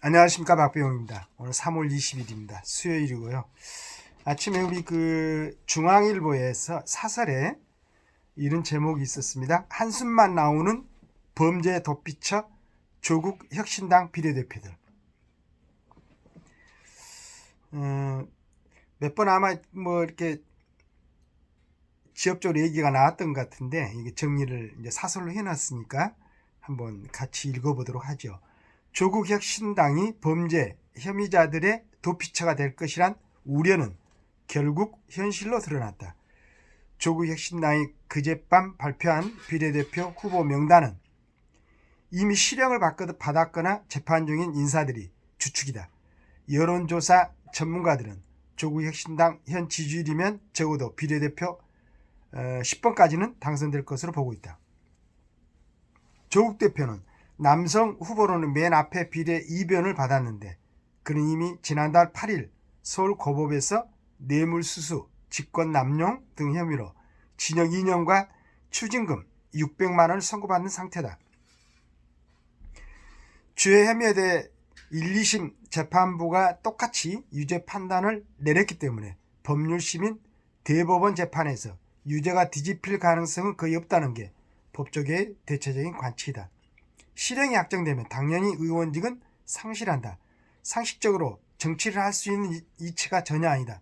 안녕하십니까 박배용입니다. 오늘 3월 20일입니다. 수요일이고요. 아침에 우리 그 중앙일보에서 사설에 이런 제목이 있었습니다. 한숨만 나오는 범죄 덧비쳐 조국 혁신당 비례대표들. 어, 몇번 아마 뭐 이렇게 지역적으로 얘기가 나왔던 것 같은데 이게 정리를 이제 사설로 해놨으니까 한번 같이 읽어보도록 하죠. 조국 혁 신당이 범죄 혐의자들의 도피처가 될 것이란 우려는 결국 현실로 드러났다. 조국 혁 신당이 그젯밤 발표한 비례대표 후보 명단은 이미 실형을 받았거나 재판 중인 인사들이 주축이다. 여론조사 전문가들은 조국 혁 신당 현 지지율이면 적어도 비례대표 10번까지는 당선될 것으로 보고 있다. 조국 대표는 남성 후보로는 맨 앞에 비례 2변을 받았는데 그는 이미 지난달 8일 서울 고법에서 뇌물수수, 직권남용 등 혐의로 징역 2년과 추징금 600만 원을 선고받는 상태다. 주요 혐의에 대해 1, 2심 재판부가 똑같이 유죄 판단을 내렸기 때문에 법률심인 대법원 재판에서 유죄가 뒤집힐 가능성은 거의 없다는 게 법조계의 대체적인 관측이다. 실형이 확정되면 당연히 의원직은 상실한다. 상식적으로 정치를 할 수 있는 이치가 전혀 아니다.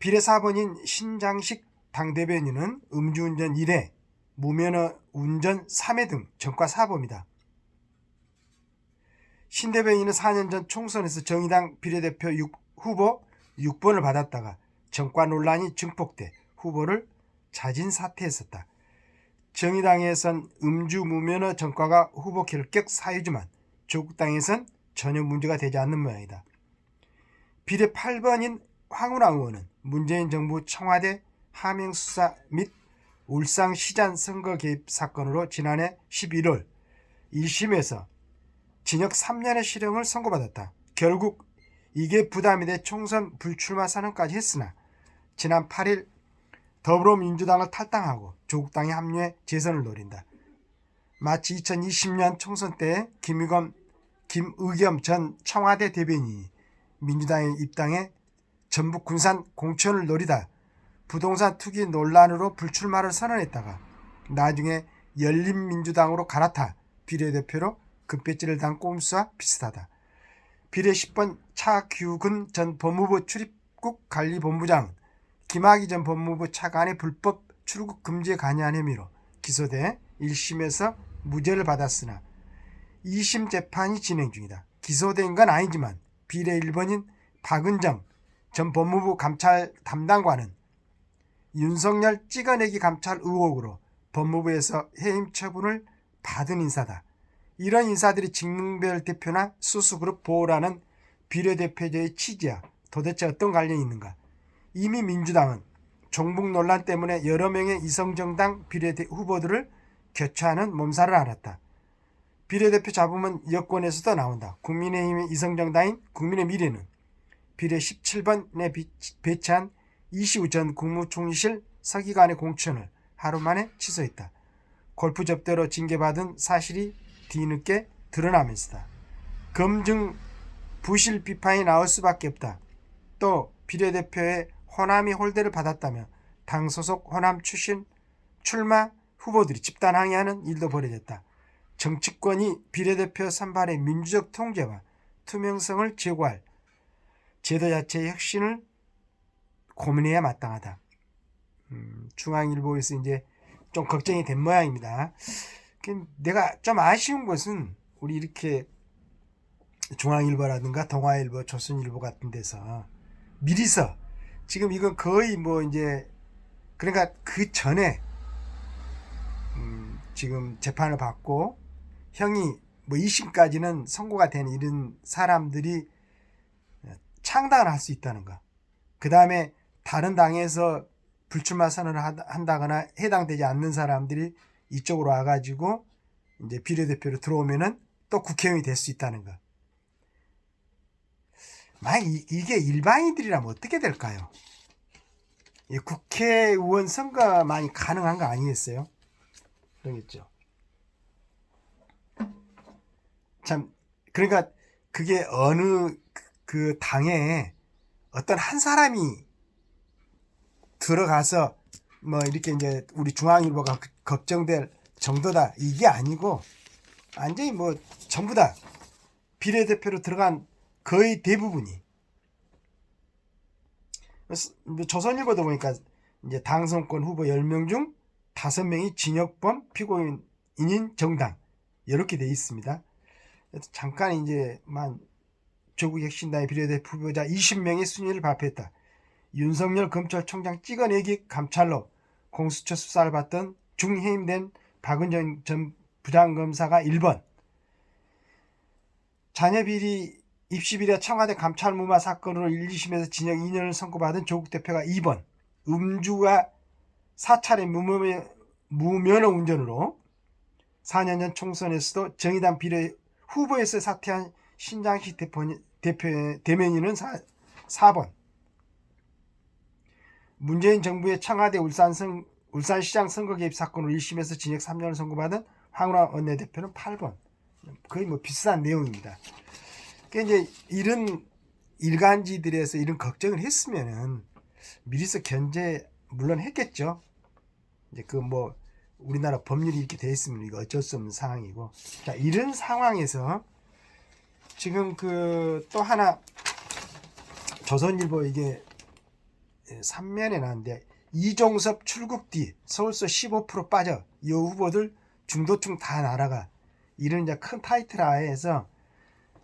비례 4번인 신장식 당대변인은 음주운전 1회, 무면허 운전 3회 등 전과 사범이다. 신 대변인은 4년 전 총선에서 정의당 비례대표 6, 후보 6번을 받았다가 전과 논란이 증폭돼 후보를 자진 사퇴했었다. 정의당에선 음주 무면허 전과가 후보 결격 사유지만 조국당에선 전혀 문제가 되지 않는 모양이다. 비례 8번인 황운하 의원은 문재인 정부 청와대 하명 수사 및 울상시장 선거 개입 사건으로 지난해 11월 1심에서 징역 3년의 실형을 선고받았다. 결국 이게 부담이 돼 총선 불출마 선언까지 했으나 지난 8일 더불어민주당을 탈당하고 조국당에 합류해 재선을 노린다. 마치 2020년 총선 때 김의겸, 김의겸 전 청와대 대변인이 민주당에 입당해 전북 군산 공천을 노리다 부동산 투기 논란으로 불출마를 선언했다가 나중에 열린민주당으로 갈아타 비례대표로 급배지를 당 꼼수와 비슷하다. 비례 10번 차규근 전 법무부 출입국 관리본부장 김학의 전 법무부 차관의 불법 출국 금지에 관여한 혐의로 기소돼 1심에서 무죄를 받았으나 2심 재판이 진행 중이다. 기소된 건 아니지만 비례 1번인 박은정 전 법무부 감찰 담당관은 윤석열 찍어내기 감찰 의혹으로 법무부에서 해임 처분을 받은 인사다. 이런 인사들이 직능별 대표나 수수그룹 보호라는 비례대표제의 취지야 도대체 어떤 관련이 있는가? 이미 민주당은 종북 논란 때문에 여러 명의 이성정당 비례대 후보들을 교체하는 몸살을 앓았다. 비례대표 잡으면 여권에서도 나온다. 국민의힘의 이성정당인 국민의 미래는 비례 17번에 배치한 이시우 전 국무총리실 서기관의 공천을 하루 만에 취소했다. 골프 접대로 징계받은 사실이 뒤늦게 드러나면서다. 검증 부실 비판이 나올 수밖에 없다. 또 비례대표의 호남이 홀대를 받았다며 당 소속 호남 출신 출마 후보들이 집단 항의하는 일도 벌어졌다. 정치권이 비례대표 선발의 민주적 통제와 투명성을 제고할 제도 자체의 혁신을 고민해야 마땅하다. 음, 중앙일보에서 이제 좀 걱정이 된 모양입니다. 그 내가 좀 아쉬운 것은 우리 이렇게 중앙일보라든가 동아일보, 조선일보 같은 데서 미리서 지금 이건 거의 뭐 이제 그러니까 그 전에 음 지금 재판을 받고 형이 뭐 2심까지는 선고가 된 이런 사람들이 창당을 할 수 있다는 거. 그 다음에 다른 당에서 불출마 선언을 한다거나 해당되지 않는 사람들이 이쪽으로 와가지고 이제 비례대표로 들어오면은 또 국회의원이 될 수 있다는 거. 만약 이, 이게 일반인들이라면 어떻게 될까요? 이 국회의원 선거만이 가능한 거 아니겠어요? 그러겠죠. 참 그러니까 그게 어느 그 당에 어떤 한 사람이 들어가서 뭐 이렇게 이제 우리 중앙일보가 걱정될 정도다 이게 아니고 완전히 뭐 전부 다 비례대표로 들어간 거의 대부분이 뭐 조선일보도 보니까 이제 당선권 후보 10명 중 5명이 진역범 피고인인 정당 이렇게 돼 있습니다. 잠깐 이제 만 조국 혁신당의 비례대표 후보자 20명의 순위를 발표했다. 윤석열 검찰총장 찍어내기 감찰로 공수처 수사를 받던 중해임된 박은정 전 부장검사가 1번 자녀 비리 입시 비리 청와대 감찰 무마 사건으로 1, 2심에서 징역 2년을 선고받은 조국 대표가 2번 음주가 사찰의 무면허, 무면허 운전으로 4년 전 총선에서도 정의당 비례 후보에서 사퇴한 신장식 대표, 대표 대면인은 4, 4번 문재인 정부의 청와대 울산성, 울산시장 선거 개입 사건으로 1심에서 징역 3년을 선고받은 황운하 원내대표는 8번. 거의 뭐 비슷한 내용입니다. 그러니까 이제 이런 일간지들에서 이런 걱정을 했으면은 미리서 견제 물론 했겠죠. 이제 그 뭐 우리나라 법률이 이렇게 돼 있으면 이거 어쩔 수 없는 상황이고. 자, 이런 상황에서 지금 그 또 하나 조선일보 이게 3면에 나왔는데 이종섭 출국 뒤 서울서 15% 빠져 이 후보들 중도층 다 날아가 이런 이제 큰 타이틀 하에서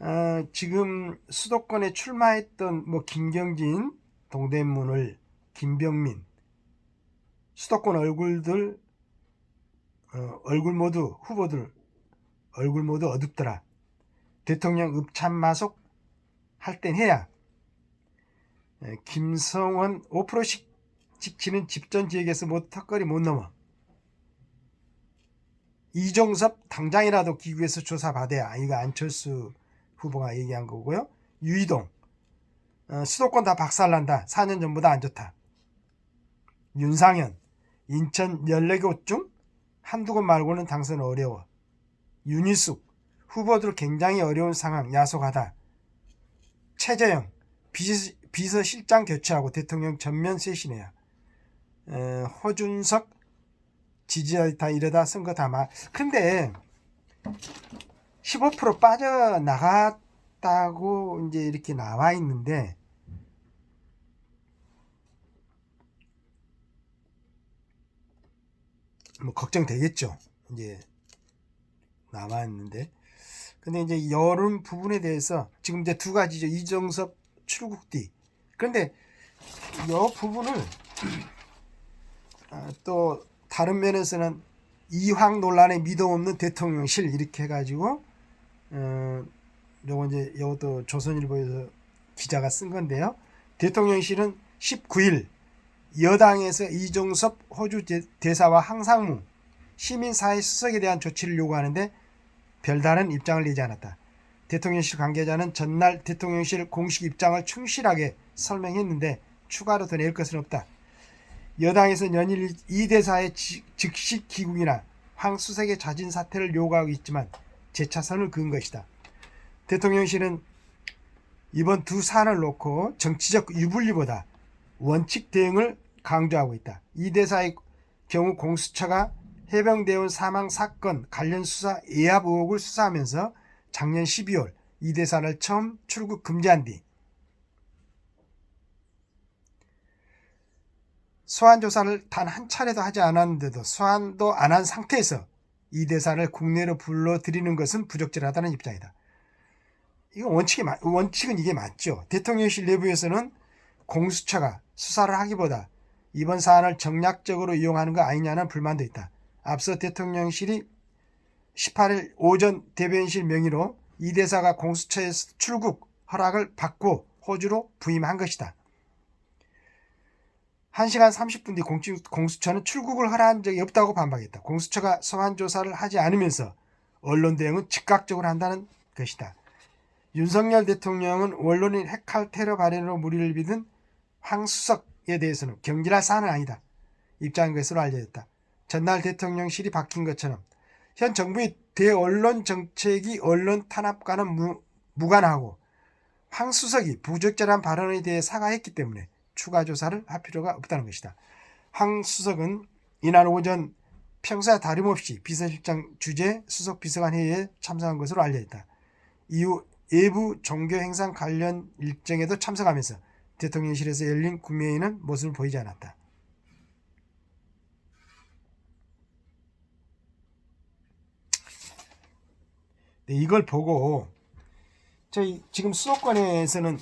어, 지금 수도권에 출마했던 뭐 김경진, 동대문을 김병민 수도권 얼굴들 어, 얼굴 모두 후보들 얼굴 모두 어둡더라. 대통령 읍참마속 할 땐 해야 에, 김성원 5%씩 지키는 집전 지역에서 못 턱걸이 못 넘어. 이종섭 당장이라도 기구에서 조사받아야 이거 안철수 후보가 얘기한 거고요. 유이동 어, 수도권 다 박살난다. 4년 전보다 안 좋다. 윤상현 인천 14곳 중 한두 곳 말고는 당선 어려워. 윤희숙 후보들 굉장히 어려운 상황 야속하다. 최재형 비서, 비서실장 교체하고 대통령 전면 쇄신해야. 에, 허준석 지지다 이러다 선거 담아. 근데 15% 빠져나갔다고 이제 이렇게 나와 있는데 뭐 걱정되겠죠. 이제 나와 있는데. 근데 이제 여름 부분에 대해서 지금 이제 두 가지죠. 이정섭 출국 뒤. 그런데 여 부분을 아, 또 다른 면에서는 이황 논란에 미동 없는 대통령실 이렇게 해가지고 어, 요거 이제 요것도 조선일보에서 기자가 쓴 건데요. 대통령실은 19일 여당에서 이종섭 호주 대사와 항상무 시민사회 수석에 대한 조치를 요구하는데 별다른 입장을 내지 않았다. 대통령실 관계자는 전날 대통령실 공식 입장을 충실하게 설명했는데 추가로 더 낼 것은 없다. 여당에서 연일 이 대사의 즉시 기국이나 황 수석의 자진 사퇴를 요구하고 있지만 재차선을 그은 것이다. 대통령실은 이번 두 사안을 놓고 정치적 유불리보다 원칙 대응을 강조하고 있다. 이 대사의 경우 공수처가 해병대원 사망 사건 관련 수사 예합 의혹을 수사하면서 작년 12월 이 대사를 처음 출국 금지한 뒤 소환 조사를 단 한 차례도 하지 않았는데도 소환도 안 한 상태에서 이 대사를 국내로 불러들이는 것은 부적절하다는 입장이다. 이거 원칙이 원칙은 이게 맞죠. 대통령실 내부에서는 공수처가 수사를 하기보다 이번 사안을 정략적으로 이용하는 거 아니냐는 불만도 있다. 앞서 대통령실이 18일 오전 대변실 명의로 이 대사가 공수처에서 출국 허락을 받고 호주로 부임한 것이다. 1시간 30분 뒤 공수처는 출국을 허락한 적이 없다고 반박했다. 공수처가 소환 조사를 하지 않으면서 언론 대응은 즉각적으로 한다는 것이다. 윤석열 대통령은 원론인 핵칼 테러 발현으로 무리를 빚은 황수석에 대해서는 경질할 사안은 아니다. 입장인 것으로 알려졌다. 전날 대통령실이 바뀐 것처럼 현 정부의 대언론 정책이 언론 탄압과는 무, 무관하고 황 수석이 부적절한 발언에 대해 사과했기 때문에 추가 조사를 할 필요가 없다는 것이다. 황 수석은 이날 오전 평소와 다름없이 비서실장 주재 수석 비서관 회의에 참석한 것으로 알려졌다. 이후 외부 종교 행사 관련 일정에도 참석하면서 대통령실에서 열린 국회에는 모습을 보이지 않았다. 네, 이걸 보고 저희 지금 수도권에서는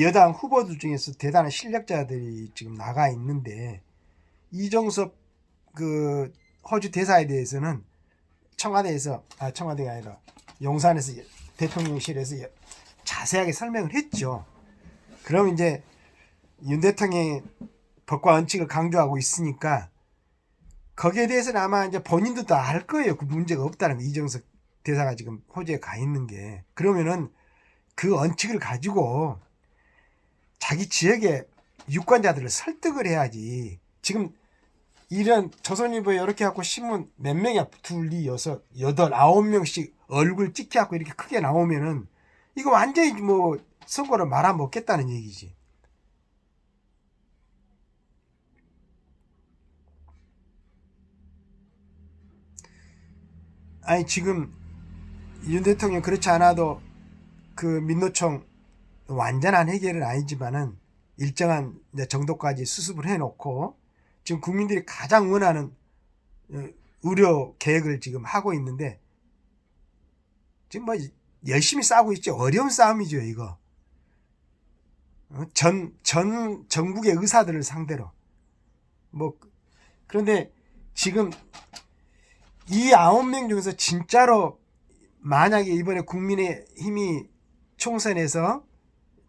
여당 후보들 중에서 대단한 실력자들이 지금 나가 있는데 이종섭 그 호주 대사에 대해서는 청와대에서 아 청와대가 아니라 용산에서 대통령실에서 자세하게 설명을 했죠. 그럼 이제 윤 대통령이 법과 원칙을 강조하고 있으니까 거기에 대해서는 아마 이제 본인도 다 알 거예요. 그 문제가 없다는 거. 이정석 대사가 지금 호주에 가 있는 게 그러면은 그 원칙을 가지고 자기 지역의 유권자들을 설득을 해야지. 지금 이런 조선일보에 이렇게 갖고 신문 몇 명이야? 둘, 이, 여섯, 여덟, 아홉 명씩 얼굴 찍혀갖고 이렇게 크게 나오면은 이거 완전히 뭐 선거를 말아먹겠다는 얘기지. 아니 지금 윤 대통령 그렇지 않아도 그 민노총 완전한 해결은 아니지만은 일정한 정도까지 수습을 해놓고 지금 국민들이 가장 원하는 어, 의료 계획을 지금 하고 있는데 지금 뭐 열심히 싸우고 있죠. 어려운 싸움이죠, 이거. 어, 전, 전 전국의 의사들을 상대로. 뭐, 그런데 지금 이 아홉 명 중에서 진짜로 만약에 이번에 국민의 힘이 총선에서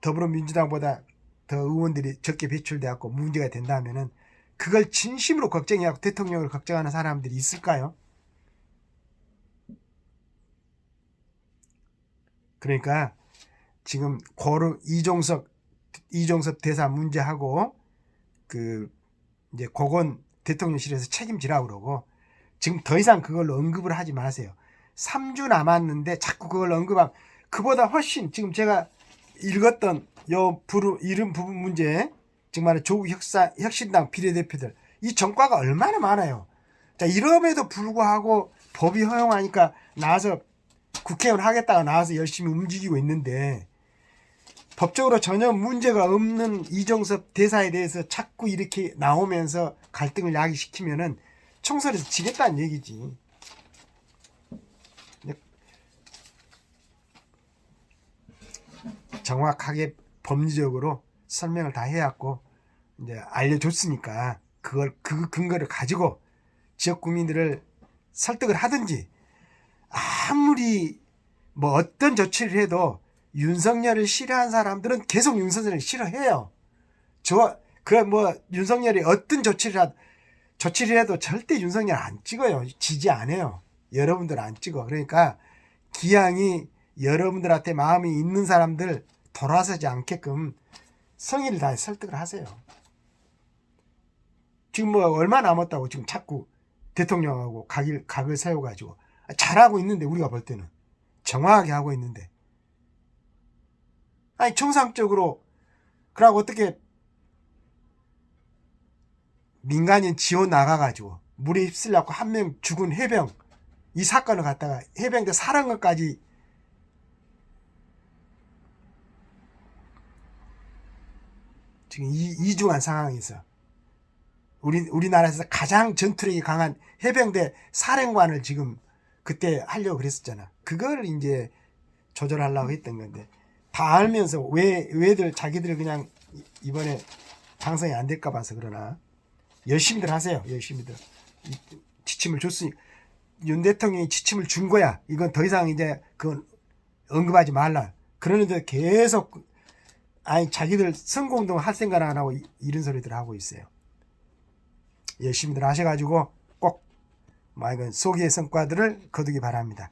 더불어민주당보다 더 의원들이 적게 배출돼갖고 문제가 된다면은 그걸 진심으로 걱정해갖고 대통령을 걱정하는 사람들이 있을까요? 그러니까 지금 고르 이종석 이종석 대사 문제하고 그 이제 고건 대통령실에서 책임지라 그러고 지금 더 이상 그걸로 언급을 하지 마세요. 3주 남았는데 자꾸 그걸 언급하면 그보다 훨씬 지금 제가 읽었던 요 부르 이름 부분 문제 정말 조국 혁사 혁신당 비례대표들 이 전과가 얼마나 많아요. 자 이럼에도 불구하고 법이 허용하니까 나와서 국회의원 하겠다가 나와서 열심히 움직이고 있는데 법적으로 전혀 문제가 없는 이정섭 대사에 대해서 자꾸 이렇게 나오면서 갈등을 야기시키면은 총선에서 지겠다는 얘기지. 정확하게 법리적으로 설명을 다 해왔고 이제 알려줬으니까 그걸 그 근거를 가지고 지역 국민들을 설득을 하든지 아무리 뭐 어떤 조치를 해도 윤석열을 싫어하는 사람들은 계속 윤석열을 싫어해요. 저그뭐 윤석열이 어떤 조치를 하 조치를 해도 절대 윤석열 안 찍어요. 지지 안 해요. 여러분들 안 찍어. 그러니까 기왕이 여러분들한테 마음이 있는 사람들 돌아서지 않게끔 성의를 다해 설득을 하세요. 지금 뭐 얼마 남았다고 지금 자꾸 대통령하고 각을, 각을 세워가지고 잘하고 있는데 우리가 볼 때는 정확하게 하고 있는데 아니 정상적으로 그러고 어떻게 민간인 지원 나가가지고 물에 휩쓸려고 한 명 죽은 해병 이 사건을 갖다가 해병대 사령관까지 지금 이, 이중한 상황에서 우리 우리나라에서 가장 전투력이 강한 해병대 사령관을 지금 그때 하려고 그랬었잖아. 그걸 이제 조절하려고 했던 건데 다 알면서 왜 왜들 자기들 그냥 이번에 당선이 안 될까 봐서 그러나 열심히들 하세요. 열심히들 지침을 줬으니 윤 대통령이 지침을 준 거야. 이건 더 이상 이제 그건 언급하지 말라. 그러는데 계속 아니 자기들 선거운동 할 생각 안 하고 이런 소리들 하고 있어요. 열심히들 하셔가지고 꼭뭐 이건 소기의 성과들을 거두기 바랍니다.